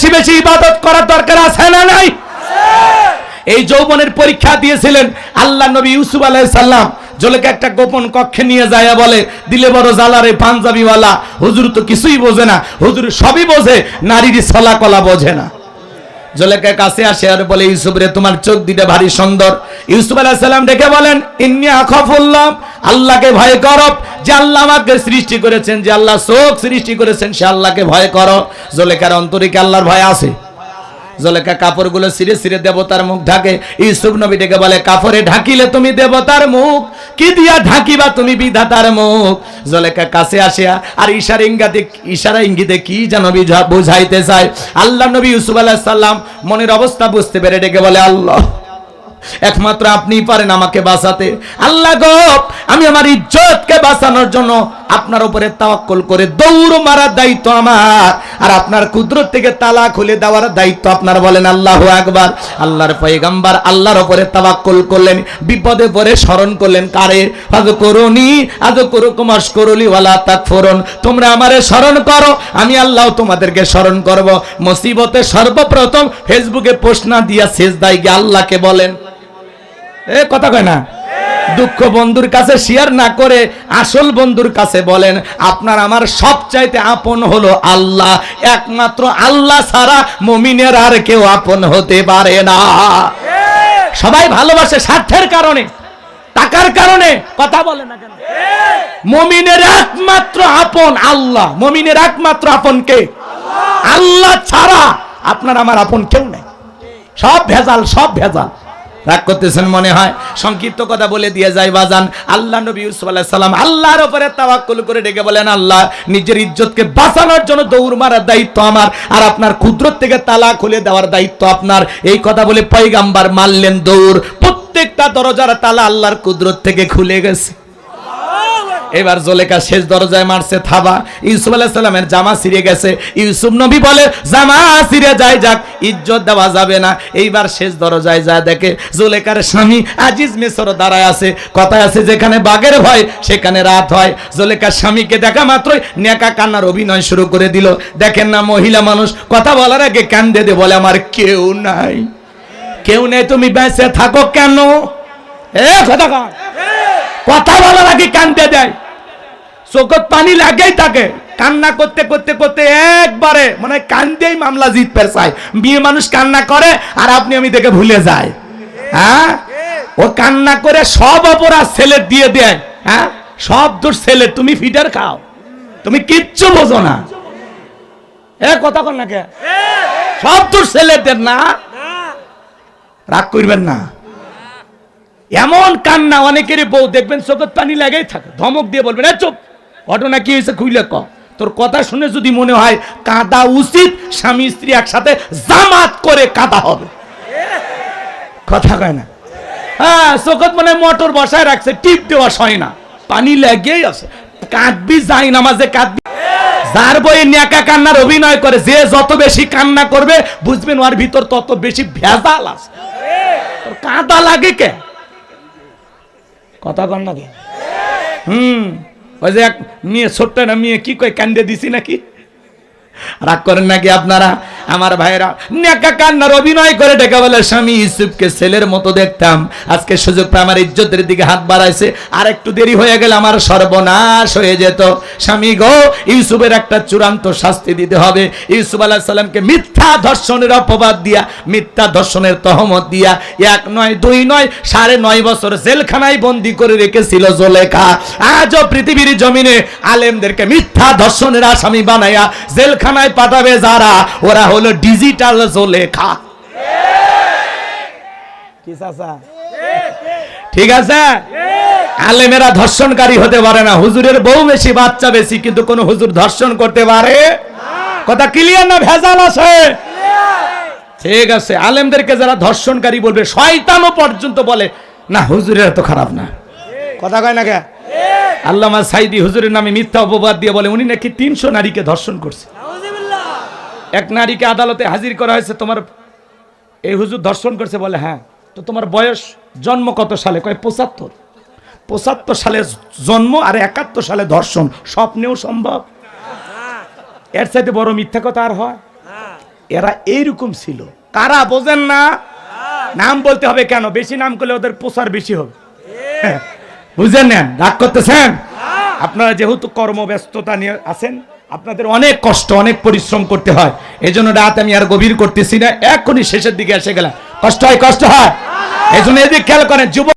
বেশি বেশি ইবাদত করার দরকার আছে না নাই? এই যৌবনের পরীক্ষা দিয়েছিলেন আল্লাহ নবী ইউসুফ আলাইহিস সালাম। জলেকে একটা গোপন কক্ষে নিয়ে যায় বলে, দিলে বড় জালারে পাঞ্জাবিওয়ালা। হুজুর তো কিছুই বোঝে না। হুজুর সবই বোঝে, নারীর ছলা কলা বোঝে না। জলেকে কাছে আসে আর বলে, ইউসুফ রে, তোমার চোখ দুটা ভারী সুন্দর। ইউসুফ আলাইহিস সালাম ডেকে বলেন, ইন্নি আখাফুল্লাহ। আল্লাহকে ভয় করো। যে আল্লাহ আমাকে সৃষ্টি করেছেন, যে আল্লাহ চোখ সৃষ্টি করেছেন, সে আল্লাহকে ভয় করো। জলেকার অন্তরিকে আল্লাহর ভয় আছে। জলেকা কাপড়গুলো সিরে সিরে দেবতার মুখ ঢাকে। ইউসুফ নবী ডেকে বলে, কাপড়ে ঢাকিলে তুমি দেবতার মুখ, কি দিয়া ঢাকিবা তুমি বিধাতার মুখ? জলেকা কাছে আসিয়া, আর ইশারা ইঙ্গাতে, ইশারা ইঙ্গিতে কি যেন বিঝা- বুঝাইতে চায়? আল্লাহ নবী ইউসুফ আলাইহিস সালাম মনের অবস্থা বুঝতে পেরে ডেকে বলে, আল্লাহ একমাত্র আপনি পারেন আমাকে বাঁচাতে। আল্লাহ গো, আমি আমার ইজ্জতকে বাঁচানোর জন্য আপনার উপরে তাওয়াক্কুল করে দৌড় মারার দায়িত্ব আমার। আর আপনার কুদরত থেকে তালা খুলে দেওয়ার দায়িত্ব আপনার বলেন, আল্লাহু আকবার। আল্লাহর পয়গাম্বার আল্লাহর উপরে তাওয়াক্কুল করলেন, বিপদে পড়ে স্মরণ করলেন, কারে? আজ করুনি আজ করু কুমাস করুলি ওয়ালা তাকফুরুন। তোমরা আমারে স্মরণ করো, আমি আল্লাহ তোমাদেরকে স্মরণ করব। মুসিবতে সর্বপ্রথম ফেসবুকে পোস্ট না দিয়া শেষ দায় গিয়ে আল্লাহকে বলেন এ, কথা কয় না। দুঃখ বন্ধুর কাছে শেয়ার না করে আসল বন্ধুর কাছে বলেন, আপনার আমার সবচাইতে আপন হলো আল্লাহ। একমাত্র আল্লাহ ছাড়া মমিনের আর কেউ আপন হতে পারে না। সবাই ভালোবাসে স্বার্থের কারণে, টাকার কারণে, কথা বলে না কেন? মমিনের একমাত্র আপন আল্লাহ। মমিনের একমাত্র আপন কে? আল্লাহ ছাড়া আপনার আমার আপন কেউ নেই। সব ভেজাল সব ভেজাল। রাগ করতেছেন মনে হয়? সংক্ষিপ্ত কথা বলে দিয়ে যায় বাজান। আল্লাহ নবী ইউসুফ আলাইহিস সালাম আল্লাহর উপরে তাওয়াক্কুল করে ডেকে বলেন, আল্লাহ, নিজের ইজ্জতকে বাঁচানোর জন্য দৌড় মারার দায়িত্ব আমার আর আপনার কুদরত থেকে তালা খুলে দেওয়ার দায়িত্ব আপনার। এই কথা বলে পয়গাম্বার মারলেন দৌড়। প্রত্যেকটা দরজার তালা আল্লাহর কুদরত থেকে খুলে গেছে। এবার জোলেকা শেষ দরজায় মারছে থাবা। ইউসুফ আলাইহিস সালামের জামা ছিঁড়ে গেছে। ইউসুফ নবী বলে, জামা ছিঁড়ে যায় যাক, ইজ্জত দেওয়া যাবে না। এইবার শেষ দরজায় যা দেখে জোলেকার স্বামী আজিজ মেসর দাঁড়ায় আছে। কথায় আছে, যেখানে বাঘের ভয়, সেখানে রাত হয়। জোলেকার স্বামীকে দেখা মাত্রই নেকা কান্নার অভিনয় শুরু করে দিল। দেখেন না মহিলা মানুষ, কথা বলার আগে কান্দে দে বলে আমার কেউ নাই। কেউ নেই, তুমি বেঁচে থাকো কেন? এ, কথা। কথা বলার আগে কান্দে দেয়। চোখত পানি লাগেই থাকে। কান্না করতে করতে করতে একবারে মানে কান্দেই মামলা জিততে চায় বিয়ে মানুষ কান্না করে আর আপনি আমি দেখে ভুলে যায় হ্যাঁ? ও কান্না করে সব অপরাধ ছেলে দিয়ে দেয়। হ্যাঁ? সব দোষ ছেলে তুমি ফিটার খাও। তুমি কিচ্ছু বোঝো না। এ কথা কর না কে? সব দোষ ছেলেদের না। রাগ করবেন না। এমন কান্না অনেকেরই বউ, দেখবেন চোখের পানি লাগেই থাকে। ধমক দিয়ে বলবেন, এ চুপ, ঘটনা কি হয়েছে খুইলে ক। তোর কথা শুনে যদি মনে হয় কাঁদা উচিত, স্বামী স্ত্রী একসাথে জামাত করে কাঁদা হবে। কথা কয় না। হ্যাঁ চোখত মনে মোটর বসায় রাখছে, টিপ দেওয়া সয় না। পানি লাগেই আছে। কাঁদবি যাই নামাজে, কাঁদবি। যার বই ন্যাকা কান্নার অভিনয় করে, যে যত বেশি কান্না করবে, বুঝবেন ওর ভিতর তত বেশি ভেজাল আছে। কাঁদা লাগে কে? কথা কন নাকি? হুম, ওই যে এক মেয়ে, ছোট্ট না মেয়ে কি কয়, কান্দে দিছি নাকি? রাগ করেন নাকি আপনারা? আমার ভাইরা নেকা কান্নার অভিনয় করে ডেকে বলে, স্বামী ইউসুফকে ছেলের মতো দেখতাম। আজকে সুযোগ পেয়ে আমার ইজ্জতের দিকে হাত বাড়াইছে। আর একটু দেরি হয়ে গেলে আমার সর্বনাশ হয়ে যেত। স্বামী গো, ইউসুফের একটা চূড়ান্ত শাস্তি দিতে হবে। ইউসুফ আলাহ সাল্লামকে মিথ্যা ধর্ষণের অপবাদ দিয়া, মিথ্যা ধর্ষণের তহমত দিয়া এক নয়, দুই নয়, সাড়ে নয় বছর জেলখানায় বন্দি করে রেখেছিল জোলেখা। আজও পৃথিবীর জমিনে আলেমদেরকে মিথ্যা ধর্ষণের আসামি বানাইয়া জেলখানায় পাঠাবে যারা ওরা হলো ডিজিটাল জোলেখা। কি চাচা? ঠিক আছে? আলেমেরা ধর্ষণকারী হতে পারে না। হুজুরের বউ বেশি বাচ্চা বেশি কিন্তু কোন হুজুর ধর্ষণ করতে পারে? কথা ক্লিয়ার না ভেজাল আছে? ঠিক আছে। আলেমদেরকে যারা ধর্ষণকারী বলবে শয়তানও পর্যন্ত বলে না হুজুরের এত খারাপ না। কথা কয় না কে? আল্লামা সাইদি হুজুরের নামে মিথ্যা অপবাদ দিয়ে বলে উনি নাকি তিনশো নারীকে ধর্ষণ করছে। এক নারীকে আদালতে হাজির করা হয়েছে তোমার এই হুজুর ধর্ষণ করছে বলে হ্যাঁ। তো তোমার বয়স জন্ম কত সালে? কয় পঁচাত্তর। পঁচাত্তর সালে জন্ম আর একাত্তর সালে ধর্ষণ স্বপ্নেও সম্ভব। এর চাইতে বড় মিথ্যা কথা আর হয়? এরা এইরকম ছিল। কারা বোঝেন না? নাম বলতে হবে কেন? বেশি নাম করলে ওদের প্রচার বেশি হবে। বুঝেন নেন রাগ করতেছেন? আপনারা যেহেতু কর্মব্যস্ততা নিয়ে আছেন আপনাদের অনেক কষ্ট, অনেক পরিশ্রম করতে হয়। এই জন্য রাত আমি আর গভীর করতেছি না। এখনই শেষের দিকে এসে গেলাম। কষ্ট হয় কষ্ট হয়। এই জন্য এদিক খেয়াল করেন যুব